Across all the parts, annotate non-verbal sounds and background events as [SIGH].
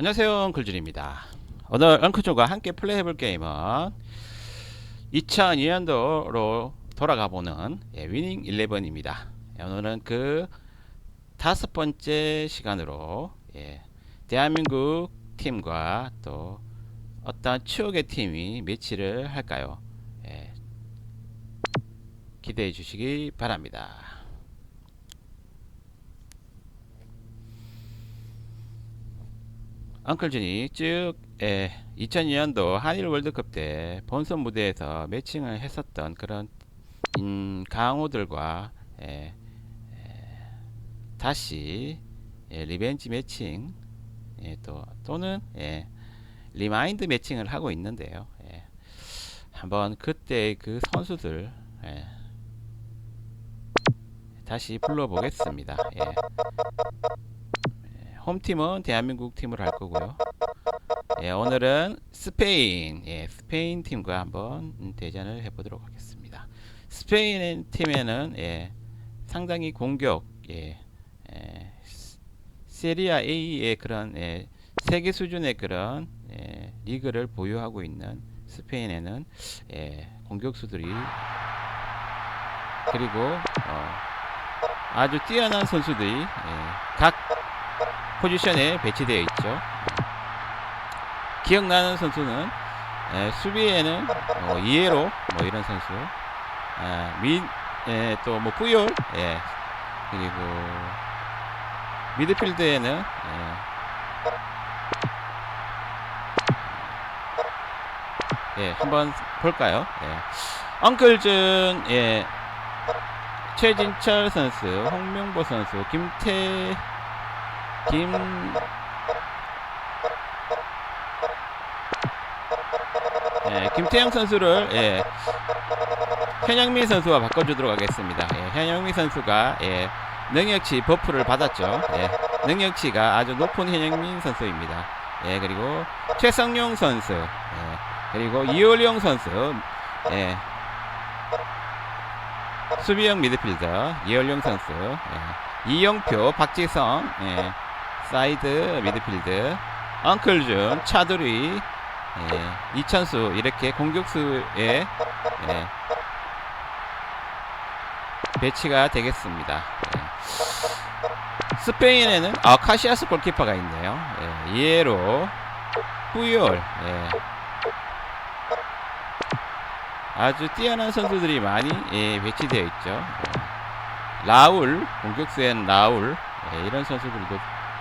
안녕하세요 엉클준입니다. 오늘 엉클준과 함께 플레이해볼 게임은 2002년도로 돌아가보는 예, 위닝 11입니다. 예, 오늘은 그 다섯 번째 시간으로 예, 대한민국 팀과 또 어떤 추억의 팀이 매치를 할까요? 예, 기대해 주시기 바랍니다 엉클준이 쭉 예, 2002년도 한일 월드컵 때 본선 무대에서 매칭을 했었던 그런 음, 강호들과 예, 예, 다시 예, 리벤지 매칭 예, 또 또는 예, 리마인드 매칭을 하고 있는데요. 예, 한번 그때 그 선수들 예, 다시 불러보겠습니다. 예. 예, 홈팀은 대한민국 팀으로 할 거고요. 예, 오늘은 스페인, 예, 스페인 팀과 한번 음, 대전을 해보도록 하겠습니다. 스페인 팀에는 예, 상당히 공격, 예, 예, 스- 세리아 A의 그런 예, 세계 수준의 그런 예, 리그를 보유하고 있는 스페인에는 예, 공격수들이 그리고 어, 아주 뛰어난 선수들이 예, 각 포지션에 배치되어 있죠. 기억나는 선수는 에, 수비에는 어, 이에로 뭐 이런 선수, 아, 민또뭐 뿌열, 예, 그리고 미드필드에는 예, 예, 한번 볼까요? 예. 엉클준, 예, 최진철 선수, 홍명보 선수, 김태, 김 예, 김태형 선수를 예, 현영민 선수와 바꿔주도록 하겠습니다. 예, 현영민 선수가 예, 능력치 버프를 받았죠. 예, 능력치가 아주 높은 현영민 선수입니다. 예, 그리고 최성용 선수, 예, 그리고 이올용 선수, 예, 수비형 미드필더 이올용 선수, 예, 이영표, 박지성, 예, 사이드 미드필드, 엉클준, 차두리, 예, 이천수 이렇게 공격수에 예, 배치가 되겠습니다. 예. 스페인에는 아 카시아스 골키퍼가 있네요. 예, 이에로 뿌열 예. 아주 뛰어난 선수들이 많이 예, 배치되어 있죠. 예. 라울 공격수엔 라울 예, 이런 선수들도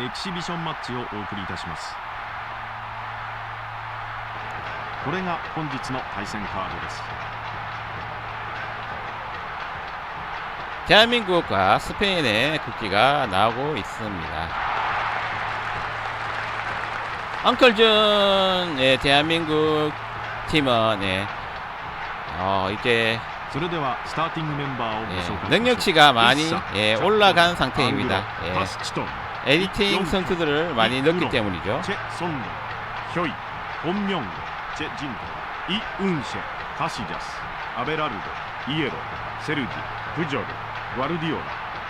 エキシビションマッチをお送りいたしますこれが本日の対戦カードです대한민국과스페인의국기가나오고있습니다 앙컬준 예, 대한민국 팀은 예, 어, 이제 예, 능력치가 많이 예, 올라간 상태입니 다. 예. 에디팅 선수들을 많이 넣기 때문이죠. 제송룡, 효이, 본명, 제진도, 이은셰, 가시자스, 아베라르도, 이에로, 세르지, 부조르, 와르디오라,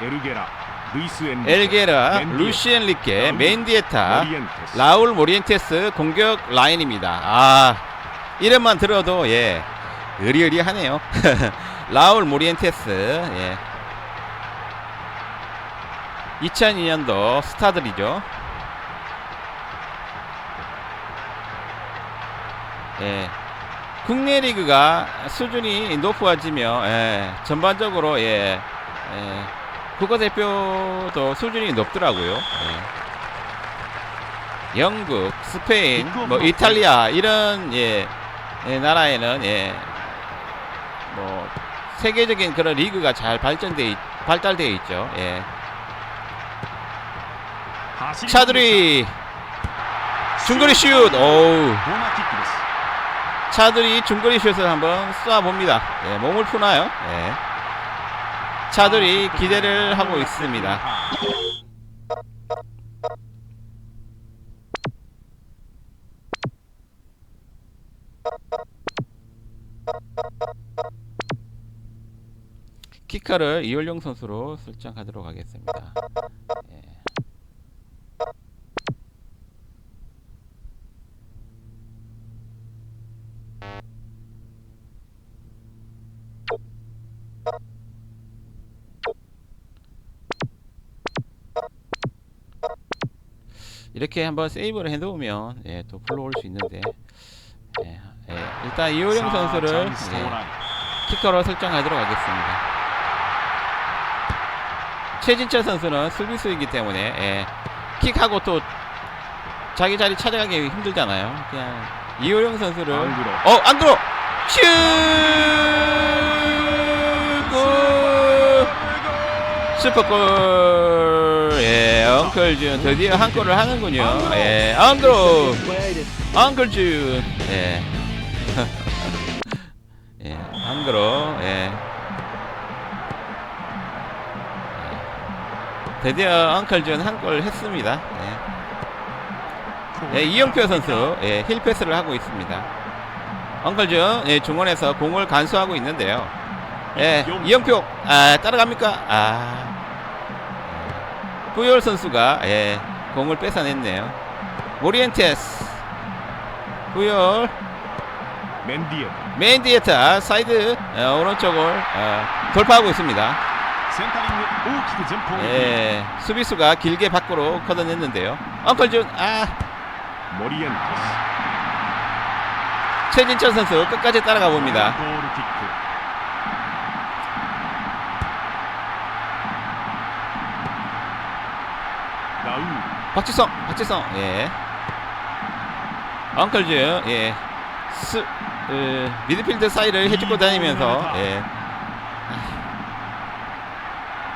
에르게라, 루이스 엔리케, 엘게라, 루시 엔리케, 멘디에타, 라울 모리엔테스 공격 라인입니다. 아 이름만 들어도 예 의리의리하네요. [LAUGHS] 라울 모리엔테스 예. 2002년도 스타들이죠. 예 국내 리그가 수준이 높아지며 예, 전반적으로 예, 예, 국가대표도 수준이 높더라고요. 예. 영국, 스페인, 뭐 이탈리아 이런 예, 예, 나라에는 예, 뭐 세계적인 그런 리그가 잘 발전돼 있- 발달되어 있죠. 예. 차드리 중거리 슛. 어우. 차들이 중거리 슛을 한번 쏴봅니다. 예, 몸을 푸나요? 예. 차들이 기대를 하고 있습니다. 키카를 이월용 선수로 설정하도록 하겠습니다. 이렇게 한번 세이브를 해놓으면 예, 또 불러올 수 있는데 예, 예, 일단 이호령 선수를 예, 키커로 설정하도록 하겠습니다. 최진철 선수는 슬비수이기 때문에 예, 킥하고 또 자기 자리 찾아가기 힘들잖아요. 그냥 이호령 선수를 안 들어. 어, 안 들어. 슛! 골! 슈퍼골! 예 엉클 준 드디어 한 골을 하는군요 예 안드로 엉클 준 예 [LAUGHS] 예, 안그로 예. 예. 드디어 엉클 준 한 골 했습니다. 예. 예, 이영표 선수 예, 힐 패스를 하고 있습니다. 엉클 준 예, 중원에서 공을 간수하고 있는데요. 예, 이영표 아, 따라갑니까? 아, 뿌열 선수가 예, 공을 뺏어냈네요. 모리엔테스 뿌열 맨디에타 맨디에타 사이드 어, 오른쪽을 어, 돌파하고 있습니다. 예, 수비수가 길게 밖으로 걷어냈는데요. 엉클준 아 모리엔테스 최진철 선수 끝까지 따라가 봅니다. 박지성, 박지성, 예. 엉클즈, 예. 스, 어, 미드필드 사이를 해주고 다니면서, 예.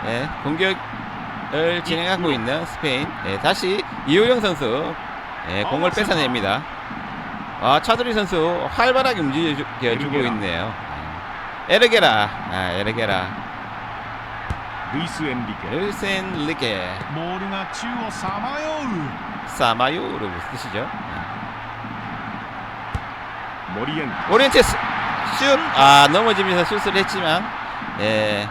예, 공격을 진행하고 있는 스페인. 예, 다시 이호영 선수, 예, 공을 뺏어냅니다. 아, 차두리 선수 활발하게 움직여주고 있네요. 예. 에르게라, 아, 에르게라. 루이스 엔리게. 루이스 엔리게. 모르나 치워 사마요르. 사마요르 무슨 뜻이죠? 네. 모리엔. 오리엔테스. 슛. 아 넘어지면서 슛을 했지만 예.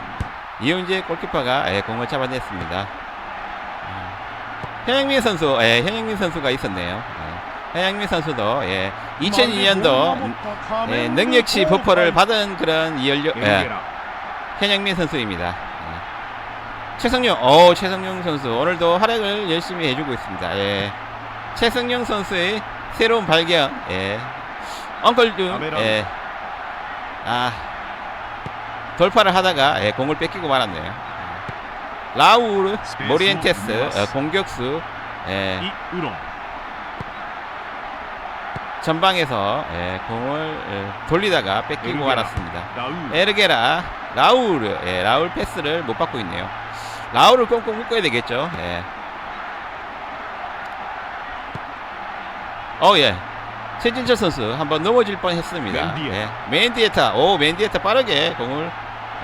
이용재 골키퍼가 예, 공을 잡아냈습니다. 예. 현영민 선수, 예, 현영민 선수가 있었네요. 예, 현영민 선수도 예, 2002년도 예, 능력치 버퍼를 받은 그런 이열 예, 현영민 선수입니다. 최성용, 어 최성용 선수 오늘도 활약을 열심히 해주고 있습니다. 예. 최성용 선수의 새로운 발견. 예. 엉클준. 예. 아 돌파를 하다가 예, 공을 뺏기고 말았네요. 라울 모리엔테스 어, 공격수. 예. 전방에서 예, 공을 예, 돌리다가 뺏기고 말았습니다. 에르게라 라울 예, 라울 패스를 못 받고 있네요. 라울을 꽁꽁 묶어야 되겠죠. 예. 어 예. 최진철 선수 한번 넘어질 뻔 했습니다. 맨디에타. 예. 맨디에타 오 맨디에타 빠르게 공을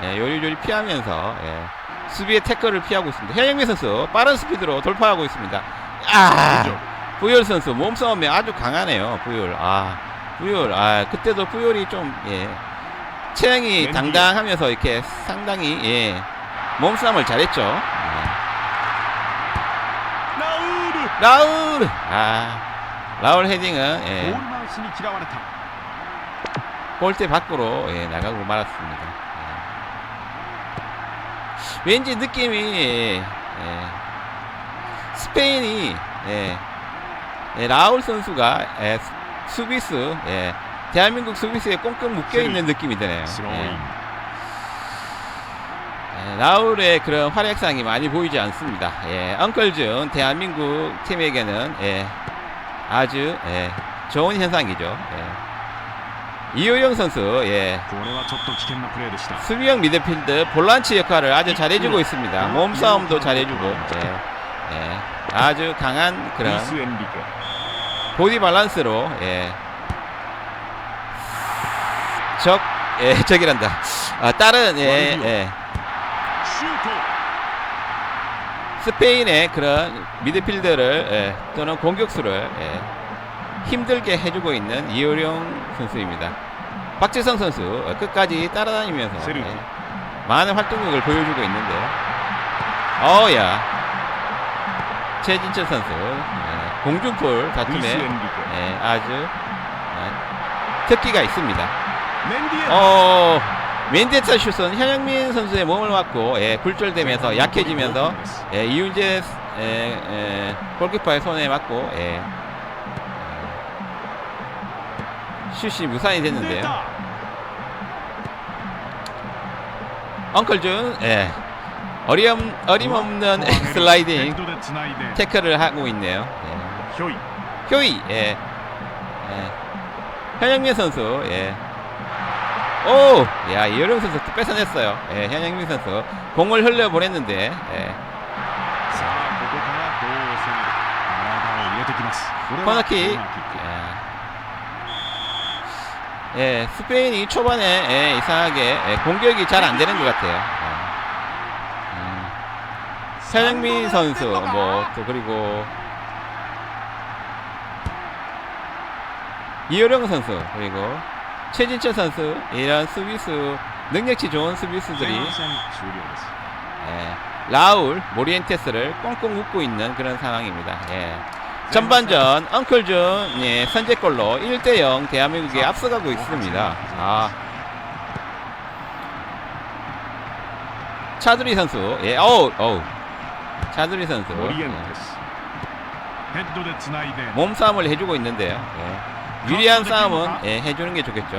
예, 요리조리 피하면서 예, 수비의 태클을 피하고 있습니다. 현영민 선수 빠른 스피드로 돌파하고 있습니다. 아? 부열 선수 몸싸움에 아주 강하네요. 부열 아 부열 아 그때도 부열이 좀 예. 체형이. 당당하면서 이렇게 상당히 예, 몸싸움을 잘했죠. 네. 라울! 아, 라울 헤딩은 예. 골대 밖으로 예, 나가고 말았습니다. 예. 왠지 느낌이 예. 예. 스페인이 예. 예, 라울 선수가 예, 수비수 예. 대한민국 수비스에 꽁꽁 묶여 있는 느낌이 드네요. 예. 라울의 그런 활약상이 많이 보이지 않습니다. 예, 엉클준 대한민국 팀에게는 예, 아주 예, 좋은 현상이죠. 예. 이호영 선수, 예. 수비형 미드필드 볼란치 역할을 아주 잘해주고 있습니다. 몸싸움도 잘해주고, 예, 예. 아주 강한 그런 보디 밸런스로, 예. 적, 예, 적이란다. 아, 다른, 예, 예. 스페인의 그런 미드필더를 예, 또는 공격수를 예, 힘들게 해주고 있는 이효룡 선수입니다. 박지성 선수 끝까지 따라다니면서 예, 많은 활동력을 보여주고 있는데요. 어야 최진철 선수 예, 공중볼 다툼에 예, 아주 예, 특기가 있습니다. 어. 웬데차 슛은 현영민 선수의 몸을 맞고 예, 굴절되면서 약해지면서 예, 이윤재 예, 예, 골키퍼의 손에 맞고 예. 슛이 무산이 됐는데요. 엉클준 예. 어림, 어림없는 [LAUGHS] 슬라이딩 태클을 하고 있네요. 예. 효이 예. 예. 현영민 선수 예. 오, 야 이효령 선수 또 뺏어냈어요. 예, 현영민 선수 공을 흘려 보냈는데 예. さあここからどう攻める体を入れてきますこれは 코너킥. コーナーキック 예. 예, 스페인이 초반에 예, 이상하게 예, 공격이 잘 안 되는 것 같아요. 예. 음. 현영민 선수 뭐 또 그리고 이효령 선수 그리고 최진철 선수 이런 수비수 능력치 좋은 수비수들이 예, 라울 모리엔테스를 꽁꽁 묶고 있는 그런 상황입니다. 예. 전반전 엉클준 예, 선제골로 1대0 대한민국에 앞서가고 있습니다. 아. 차두리 선수 예, 어우 어우 차두리 선수 예. 몸싸움을 해주고 있는데요. 예. 유리한 싸움은 예, 해주는 게 좋겠죠.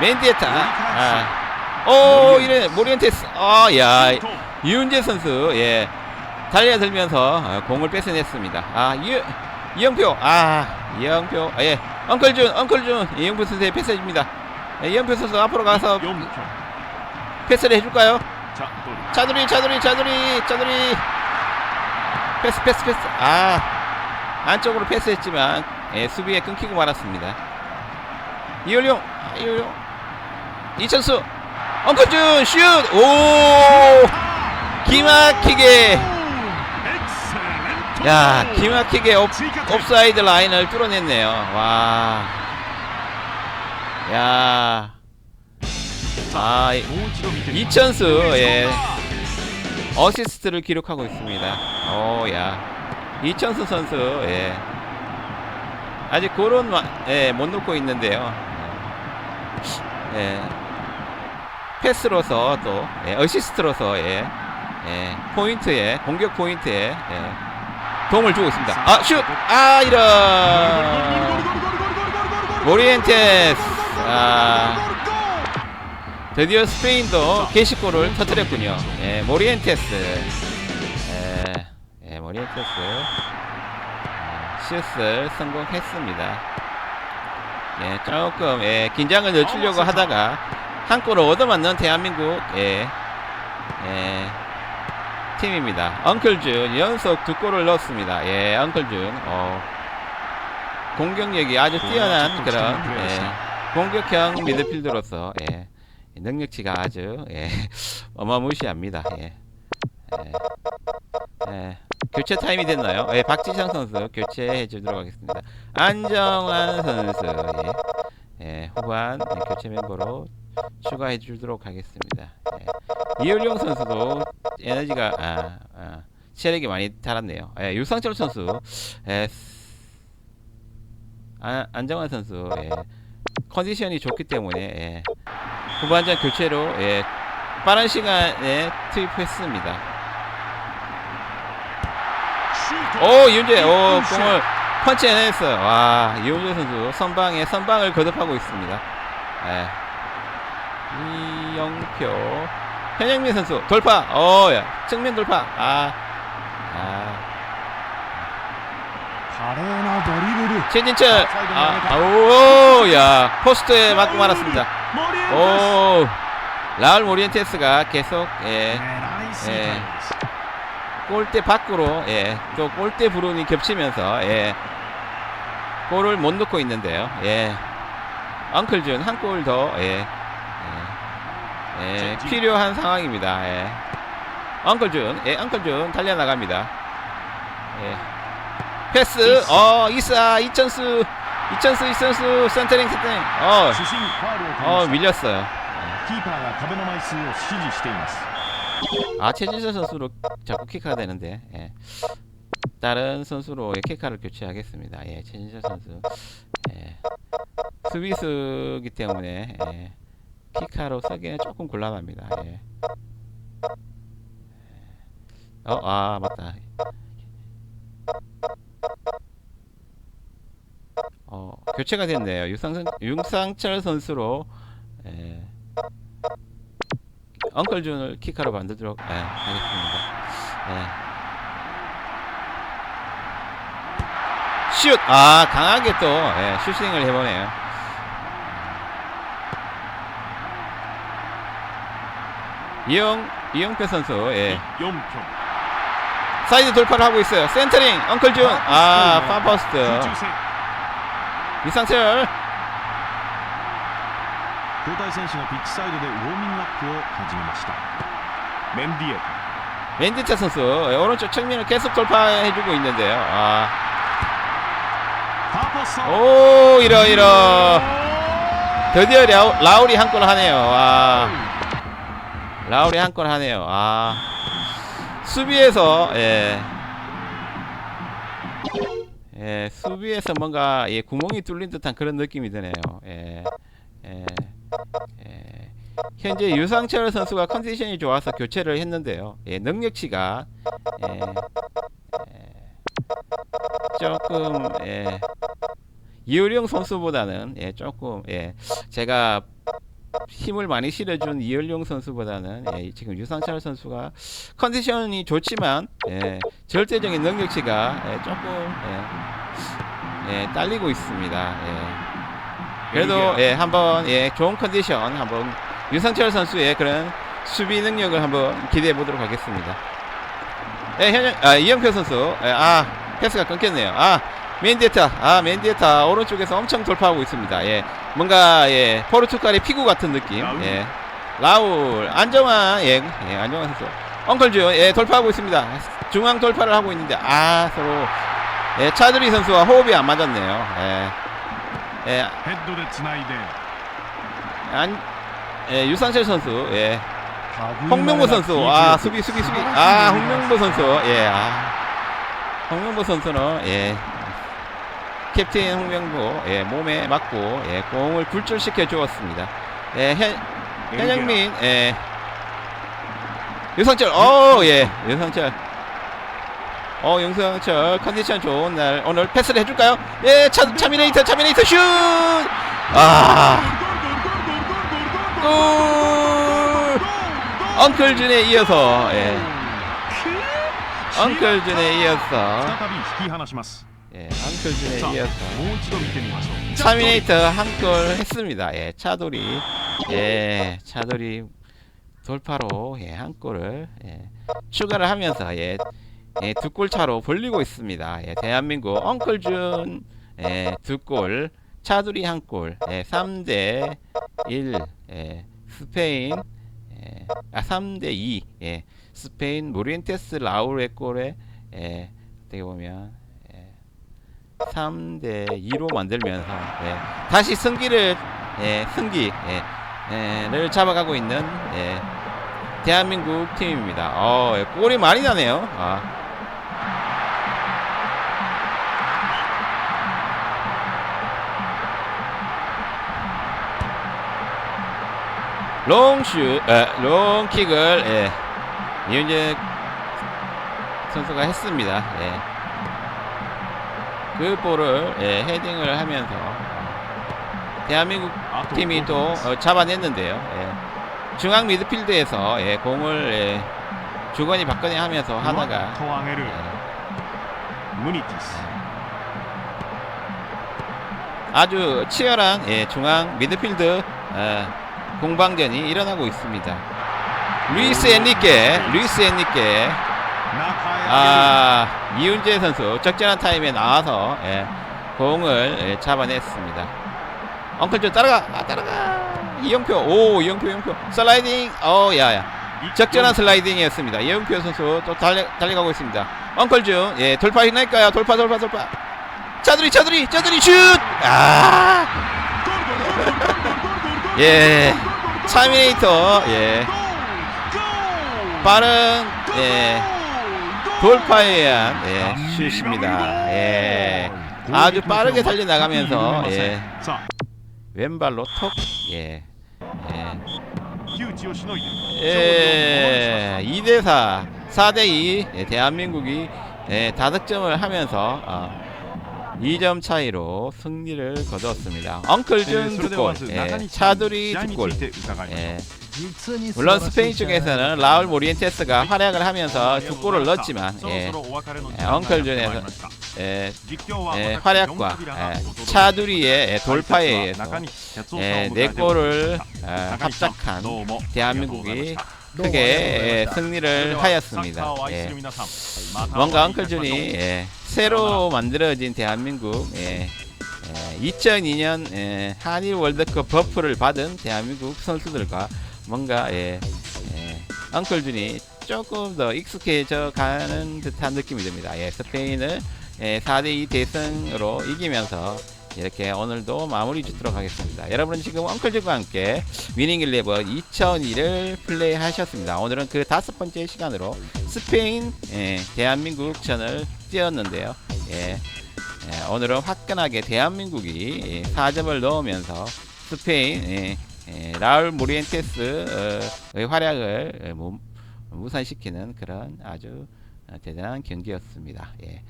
맨디에타. 아. 오, 이래 모리엔테스. 아, 야. 이윤재 선수. 예. 달려들면서 아, 공을 뺏어냈습니다. 아, 이, 이영표. 아, 이영표. 아, 예. 엉클준, 엉클준. 이영표 선수의 패스입니다. 예, 이영표 선수 앞으로 가서 패스를 해줄까요? 차두리, 차두리, 차두리, 차두리. 패스, 패스, 패스. 아. 안쪽으로 패스했지만 예, 수비에 끊기고 말았습니다. 이열용, 아, 이열용, 이천수, 엄건준 슛, 오, 기막히게, 야, 기막히게 업, 업사이드 라인을 뚫어냈네요. 와, 야, 아, 이천수, 예, 어시스트를 기록하고 있습니다. 오, 야. 이천수 선수 예. 아직 그런 마, 예, 못 놓고 있는데요. 예. 패스로서 또 예, 어시스트로서 예. 예, 포인트에 공격 포인트에 예, 도움을 주고 있습니다. 아, 슛! 아, 이런 모리엔테스 아 드디어 스페인도 게시골을 터뜨렸군요. 예, 모리엔테스. 예, 예 모리엔테스. 아, 성공했습니다. 예, 조금 예, 긴장을 늦추려고 하다가 한 골을 얻어맞는 대한민국 예, 예, 팀입니다. 엉클준 연속 두 골을 넣었습니다. 예, 엉클준. 어, 공격력이 아주 뛰어난 그런 예, 공격형 미드필더로서 예, 능력치가 아주 예, [LAUGHS] 어마무시합니다. 예. 예. 예. 교체 타임이 됐나요? 예, 박지성 선수 교체해 주도록 하겠습니다. 안정환 선수 예, 예, 후반 예, 교체 멤버로 추가해 주도록 하겠습니다. 예. 이효령 선수도 에너지가 아, 아, 체력이 많이 달았네요. 예, 유상철 선수 예, 아, 안정환 선수 예, 컨디션이 좋기 때문에 예, 후반전 교체로 예, 빠른 시간에 투입했습니다. 오 이윤재. 오 공을 펀치 해냈어요. 와 이윤재 선수 선방에 선방을 거듭하고 있습니다. 네. 이영표. 현영민 선수 돌파. 오야 측면 돌파. 아 아. 가레나 더리르르 최진철. 아, 오야. 포스트에 맞고 말았습니다. 오. 라울 모리엔테스가 계속 예, 예. 골대 밖으로 예, 또 골대 부분이 겹치면서 예, 골을 못 넣고 있는데요. 예. 앙클준 한 골 더 예. 예. 예. 필요한 상황입니다. 예. 앙클준 예, 앙클준 달려 나갑니다. 예. 패스 어 이사 이천수 이천수 이천수 센터링 센터링 어, 어 밀렸어요. 예. 아 최진수 선수로 자꾸 킥하가 되는데 예. 다른 선수로 키카를 교체하겠습니다. 예, 최진수 선수 예. 스위스기 때문에 예. 킥카로 쓰기는 조금 곤란합니다. 예. 예. 어, 아 맞다. 어, 교체가 됐네요. 육상철 선수로 예. 엉클 준을 키카로 만들도록 네, 하겠습니다. 네. 슛! 아, 강하게 또, 예, 슈팅을 해보네요. 이영, 이영표 선수, 예. 이영표. 사이드 돌파를 하고 있어요. 센터링, 엉클준. 아, 아, 아, 아. 파퍼스트 이상철. 交代選手がピッチサイドでウォーミングアップを始めましたメンディエタ 멘디차 선수 예, 오른쪽 측면을 계속 돌파해주고 있는데요. 아, パーポスト 오 이러 이러 드디어 라우, 라울이 한 골 하네요. 아, 라울이 한 골 하네요. 아, 수비에서 예, 예, 수비에서 뭔가 예, 구멍이 뚫린 듯한 그런 느낌이 드네요. 예, 예, 예. 현재 유상철 선수가 컨디션이 좋아서 교체를 했는데요. 예, 능력치가 예, 예, 조금 예, 이효령 선수보다는 예, 조금 예, 제가 힘을 많이 실어준 이효령 선수보다는 예, 지금 유상철 선수가 컨디션이 좋지만 예, 절대적인 능력치가 예, 조금 예, 예, 딸리고 있습니다. 예. 그래도 예, 한번 예, 좋은 컨디션 한번 유상철 선수의 그런 수비 능력을 한번 기대해 보도록 하겠습니다. 예, 현영 아, 이영표 선수 예, 아 패스가 끊겼네요. 아 맨디에타 아 맨디에타 오른쪽에서 엄청 돌파하고 있습니다. 예, 뭔가 예 포르투갈의 피구 같은 느낌. 라울. 예, 라울 안정환 예, 예 안정환 선수 엉클주 예 돌파하고 있습니다. 중앙 돌파를 하고 있는데 아 서로 예 차드리 선수와 호흡이 안 맞았네요. 예, 예. 안, 예, 유상철 선수, 예. 홍명보 선수, 아, 수비, 수비, 수비. 아, 홍명보 선수, 예. 아. 홍명보 선수는, 예. 캡틴 홍명보, 예, 몸에 맞고, 예, 공을 굴절시켜 주었습니다. 예, 현, 현영민, 예. 유상철, 오, 예. 유상철. 어 용승철 컨디션 좋은 날 오늘 패스를 해줄까요? 예 차, 차미네이터 차미네이터 슛! 아 골! 엉클 준에 이어서 예. 엉클 준에 이어서 예, 한골 준에 이어서 차미네이터 한 골 했습니다. 예, 차돌이 예, 차돌이 돌파로 예, 한 골을 예, 추가를 하면서 예. 예, 두골 차로 벌리고 있습니다. 예, 대한민국 엉클준 예, 두 골, 차돌이 한 골, 예, 3대 1, 예, 스페인 예, 아 3대 2, 예, 스페인 모리엔테스 라울의 골에 예, 어떻게 보면 예, 3대 2로 만들면서 예, 다시 승기를 예, 승기 예, 예, 를 잡아가고 있는 예, 대한민국 팀입니다. 어, 예, 골이 많이 나네요. 아. 롱슈 에, 롱킥을 예. 이현재 선수가 했습니다. 예. 그 볼을 예, 헤딩을 하면서 어, 대한민국 아, 팀이 또 어, 잡아냈는데요. 예. 중앙 미드필드에서 예, 공을 예, 주건이 박건이 하면서 하다가 토앙에르 예. 무니티스 예. 아주 치열한 예, 중앙 미드필드 예. 공방전이 일어나고 있습니다. 루이스 엔리케, 루이스 中へ아 이윤재 선수 적절한 타임에 나와서 예, 공을 예, 잡아냈습니다. 엉클존 따라가 아, 따라가. 이영표 오 이영표 이영표. 슬라이딩. 어 야야. 적절한 슬라이딩이었습니다. 이영표 선수 또 달려 달려가고 있습니다. 엉클 준 예 돌파 있나니까요? 돌파 돌파 돌파. 차두리 차두리 차두리 슛 아! 예 차미네이터 예. 빠른 예. 돌파에 의한 예 슛입니다. 예. 아주 빠르게 달려 나가면서 예. 왼발로 톡예. 예. 예. 예. 2대4, 4대2 예, 대한민국이 예, 5점을 하면서 어, 2점 차이로 승리를 거두었습니다. 엉클준 2골, 예, 차두리 2골. 예. 물론 스페인 쪽에서는 라울 모리엔테스가 활약을 하면서 2골을 넣었지만 예, 예, 엉클준에서 예, 예, 활약과 예, 차두리의 돌파에 의해서 예, 네 골을 합작한 아, 대한민국이 크게 예, 승리를 하였습니다. 예. 뭔가 앙클준이 예, 새로 만들어진 대한민국 예, 예, 2002년 예, 한일 월드컵 버프를 받은 대한민국 선수들과 뭔가 예, 예, 앙클준이 조금 더 익숙해져 가는 듯한 느낌이 듭니다. 예, 스페인을 예, 4대2 대승으로 이기면서 이렇게 오늘도 마무리 짓도록 하겠습니다. 여러분은 지금 엉클준과 함께 위닝 11 2002를 플레이 하셨습니다. 오늘은 그 다섯 번째 시간으로 스페인, 예, 대한민국 전을 뛰었는데요. 예, 예, 오늘은 화끈하게 대한민국이 예, 4점을 넣으면서 스페인 예, 예, 라울 모리엔테스의 활약을 예, 무- 무산시키는 그런 아주 어, 대단한 경기였습니다. 예,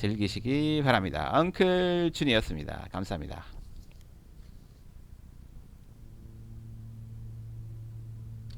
즐기시기 바랍니다. 엉클 준이었습니다. 감사합니다.